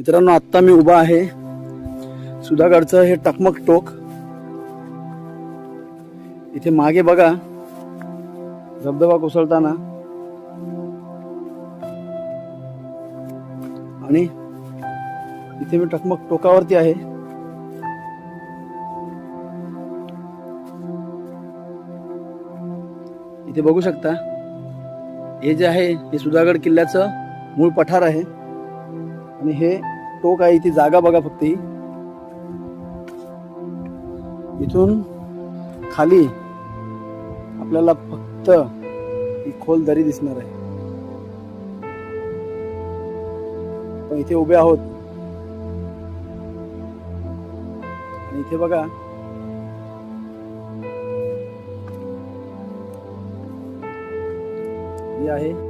मित्रांनो आत्ता मी उभा आहे सुधागडचं हे टकमक टोक. इथे मागे बघा धबधबा कोसळताना. आणि इथे मी टकमक टोकावरती आहे. इथे बघू शकता हे जे आहे हे सुधागड किल्ल्याचं मूळ पठार आहे. आणि हे टोक आहे ती जागा बघा फक्त. ही इथून खाली आपल्याला फक्त ही खोल दरी दिसणार आहे. पण इथे उभे आहोत. आणि इथे बघा ही आहे